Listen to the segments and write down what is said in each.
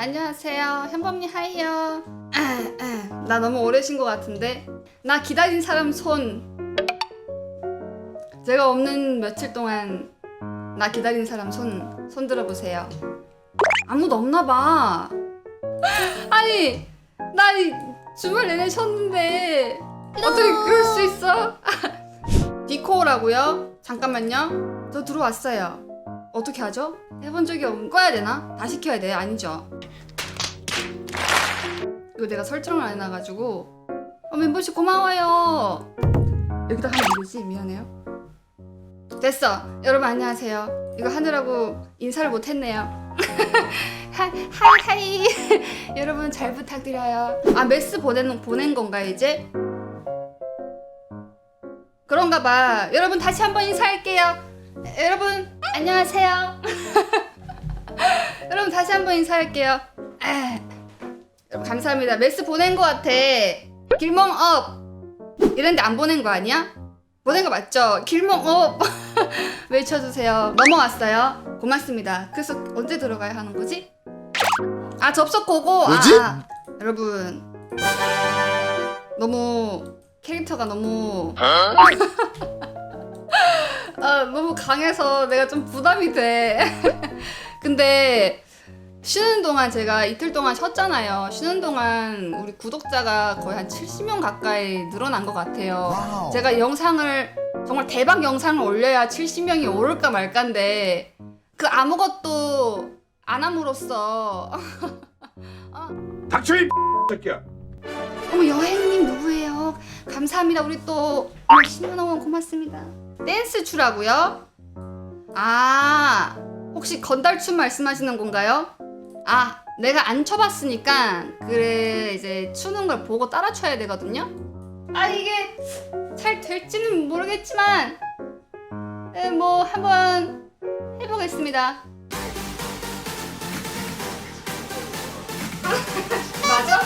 안녕하세요. 현범님 하이요. 나 너무 오래 쉰 것 같은데. 나 기다린 사람 손. 제가 없는 며칠 동안 나 기다린 사람 손, 손 들어보세요. 아무도 없나 봐. 아니, 나이 주말 내내 쉬었는데 어떻게 그럴 수 있어? 디코라고요? 잠깐만요. 저 들어왔어요. 어떻게 하죠? 해본 적이 없... 꺼야 되나? 다시 켜야 돼? 아니죠? 이거 내가 설정을 안 해놔가지고. 어, 멤버십 고마워요. 여기다 하면 되지? 미안해요. 됐어. 여러분 안녕하세요. 이거 하느라고 인사를 못했네요. 하, 하이 하이. 여러분 잘 부탁드려요. 아 메스 보낸, 보낸 건가 이제? 그런가 봐. 여러분 다시 한번 인사할게요. 여러분 안녕하세요. 여러분 다시 한번 인사할게요. 아, 여러분 감사합니다. 메스 보낸 거 같아. 길몽 업. 이랬는데 안 보낸 거 아니야? 보낸 거 맞죠? 길몽 업. 외쳐주세요. 넘어왔어요. 고맙습니다. 그래서 언제 들어가야 하는 거지? 아 접속 고고. 뭐지? 아, 여러분 너무 캐릭터가 너무 아, 너무 강해서 내가 좀 부담이 돼. 근데 쉬는 동안 제가 이틀 동안 쉬었잖아요. 쉬는 동안 우리 구독자가 거의 한 70명 가까이 늘어난 것 같아요. 와우. 제가 영상을 정말 대박 영상을 올려야 70명이 오를까 말까인데 그 아무것도 안 함으로써 닥쳐 이 새끼야. 어머 여행님 누구예요? 감사합니다. 우리 또 어머, 10만 원 고맙습니다. 댄스 추라고요? 아 혹시 건달춤 말씀하시는 건가요? 아 내가 안 춰봤으니까 그래 이제 추는 걸 보고 따라 춰야 되거든요. 아 이게 잘 될지는 모르겠지만 에, 뭐 한번 해보겠습니다. 맞아?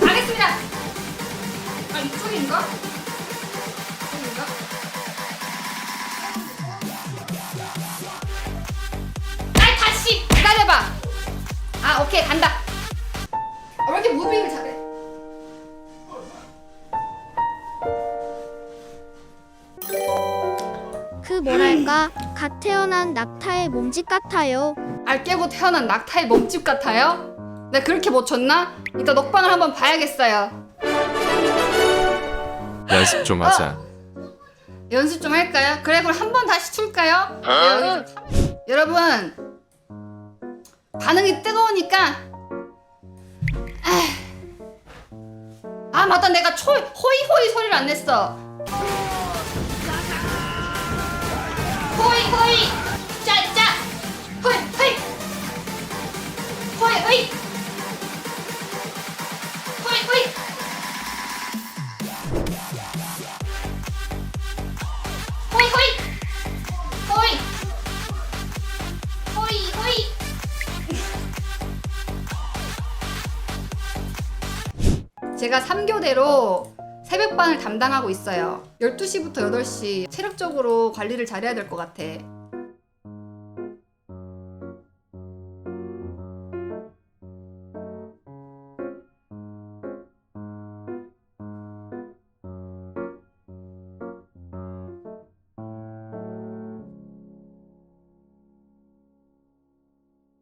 알겠습니다. 아? 이쪽인가? 그 뭐랄까 갓 태어난 낙타의 몸짓 같아요. 알 깨고 태어난 낙타의 몸집 같아요? 내가 그렇게 못 쳤나? 이따 녹방을 한번 봐야겠어요. 연습 좀 하자. 연습 좀 할까요? 그래 그럼 한 번 다시 출까요? 네, 여기 좀 카메라- 여러분 반응이 뜨거우니까 에휴. 아 맞다 내가 초 호이 호이 소리를 안 냈어 제가 3교대로 새벽반을 담당하고 있어요. 12시부터 8시 체력적으로 관리를 잘해야 될 것 같아